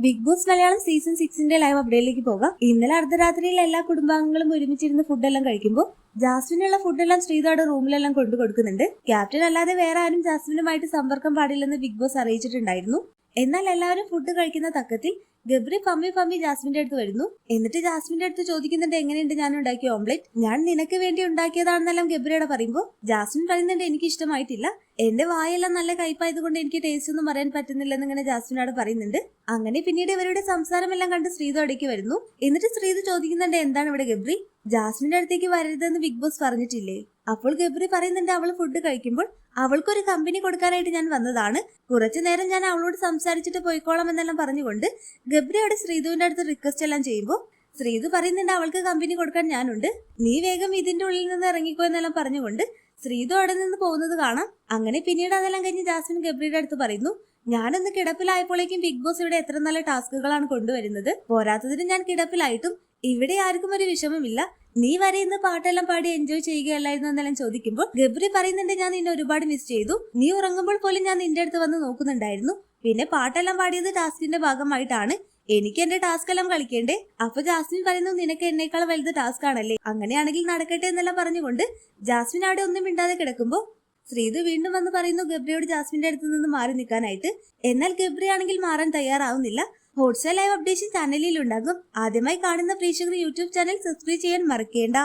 Big boss Malayalam season സിക്സിന്റെ live അപ്ഡേറ്റിലേക്ക് പോകാം. ഇന്നലെ അർദ്ധരാത്രിയിൽ എല്ലാ കുടുംബാംഗങ്ങളും ഒരുമിച്ചിരുന്ന് ഫുഡെല്ലാം കഴിക്കുമ്പോൾ ജാസ്മിനുള്ള ഫുഡെല്ലാം ശ്രീതയുടെ റൂമിലെല്ലാം കൊണ്ടു കൊടുക്കുന്നുണ്ട്. ക്യാപ്റ്റൻ അല്ലാതെ വേറെ ആരും ജാസ്മിനുമായിട്ട് സമ്പർക്കം പാടില്ലെന്ന് ബിഗ് ബോസ് അറിയിച്ചിട്ടുണ്ടായിരുന്നു. എന്നാൽ എല്ലാവരും ഫുഡ് കഴിക്കുന്ന തക്കത്തിൽ ഗബ്രി പമ്മി പമ്മി ജാസ്മിന്റെ അടുത്ത് വരുന്നു. എന്നിട്ട് ജാസ്മിന്റെ അടുത്ത് ചോദിക്കുന്നുണ്ട് എങ്ങനെയുണ്ട് ഞാൻ ഉണ്ടാക്കിയ ഓംലെറ്റ്? ഞാൻ നിനക്ക് വേണ്ടി ഉണ്ടാക്കിയതാണെന്നെല്ലാം ഗബ്രിയോടെ പറയുമ്പോൾ ജാസ്മിൻ പറയുന്നുണ്ട് എനിക്ക് ഇഷ്ടമായിട്ടില്ല എന്റെ വായെല്ലാം നല്ല കയ്പായതുകൊണ്ട് എനിക്ക് ടേസ്റ്റ് ഒന്നും പറയാൻ പറ്റുന്നില്ലെന്ന് ഇങ്ങനെ ജാസ്മിനോട് പറയുന്നുണ്ട്. അങ്ങനെ പിന്നീട് ഇവരുടെ സംസാരമെല്ലാം കണ്ട് ശ്രീതു അടയ്ക്ക് വരുന്നു. എന്നിട്ട് ശ്രീതു ചോദിക്കുന്നുണ്ട് എന്താണ് ഇവിടെ ഗബ്രി? ജാസ്മിന്റെ അടുത്തേക്ക് വരരുതെന്ന് ബിഗ് ബോസ് പറഞ്ഞിട്ടില്ലേ? അപ്പോൾ ഗബ്രി പറയുന്നുണ്ട് അവൾ ഫുഡ് കഴിക്കുമ്പോൾ അവൾക്കൊരു കമ്പനി കൊടുക്കാനായിട്ട് ഞാൻ വന്നതാണ്. കുറച്ചു നേരം ഞാൻ അവളോട് സംസാരിച്ചിട്ട് പോയിക്കോളാം എന്നെല്ലാം പറഞ്ഞുകൊണ്ട് ഗബ്രി അവിടെ ശ്രീധുവിന്റെ അടുത്ത് റിക്വസ്റ്റ് എല്ലാം ചെയ്യുമ്പോൾ ശ്രീധു പറയുന്നുണ്ട് അവൾക്ക് കമ്പനി കൊടുക്കാൻ ഞാനുണ്ട്. നീ വേഗം ഇതിന്റെ ഉള്ളിൽ നിന്ന് ഇറങ്ങിക്കോ എന്നെല്ലാം പറഞ്ഞുകൊണ്ട് ശ്രീധു അവിടെ നിന്ന് പോകുന്നത് കാണാം. അങ്ങനെ പിന്നീട് അതെല്ലാം കഴിഞ്ഞ് ജാസ്മിൻ ഗബ്രിയുടെ അടുത്ത് പറയുന്നു ഞാനൊന്ന് കിടപ്പിലായപ്പോഴേക്കും ബിഗ് ബോസ് ഇവിടെ എത്ര നല്ല ടാസ്കുകളാണ് കൊണ്ടുവരുന്നത്. പോരാത്തതിന് ഞാൻ കിടപ്പിലായിട്ടും ഇവിടെ ആർക്കും ഒരു വിഷമമില്ല. നീ വരെ ഇന്ന് പാട്ടെല്ലാം പാടി എൻജോയ് ചെയ്യുകയല്ലായിരുന്നു എന്നെല്ലാം ചോദിക്കുമ്പോൾ ഗബ്രി പറയുന്നുണ്ട് ഞാൻ നിന്നെ ഒരുപാട് മിസ് ചെയ്തു. നീ ഉറങ്ങുമ്പോൾ പോലും ഞാൻ നിന്റെ അടുത്ത് വന്ന് നോക്കുന്നുണ്ടായിരുന്നു. പിന്നെ പാട്ടെല്ലാം പാടിയത് ടാസ്കിന്റെ ഭാഗമായിട്ടാണ്. എനിക്ക് എന്റെ ടാസ്ക് എല്ലാം കളിക്കേണ്ടേ? അപ്പൊ ജാസ്മിൻ പറയുന്നു നിനക്ക് എന്നേക്കാൾ വലുത് ടാസ്ക് ആണല്ലേ? അങ്ങനെയാണെങ്കിൽ നടക്കട്ടെ എന്നെല്ലാം പറഞ്ഞുകൊണ്ട് ജാസ്മിൻ അവിടെ ഒന്നും മിണ്ടാതെ കിടക്കുമ്പോ ശ്രീതു വീണ്ടും വന്ന് പറയുന്നു ഗബ്രിയോട് ജാസ്മിന്റെ അടുത്ത് നിന്ന് മാറി നിൽക്കാനായിട്ട്. എന്നാൽ ഗബ്രി ആണെങ്കിൽ മാറാൻ തയ്യാറാവുന്നില്ല. ഹോട്ട്സ്റ്റാർ ലൈവ് അപ്ഡേഷൻ ചാനലിൽ ഉണ്ടാകും. ആദ്യമായി കാണുന്ന പ്രേക്ഷകർ യൂട്യൂബ് ചാനൽ സബ്സ്ക്രൈബ് ചെയ്യാൻ മറക്കേണ്ട.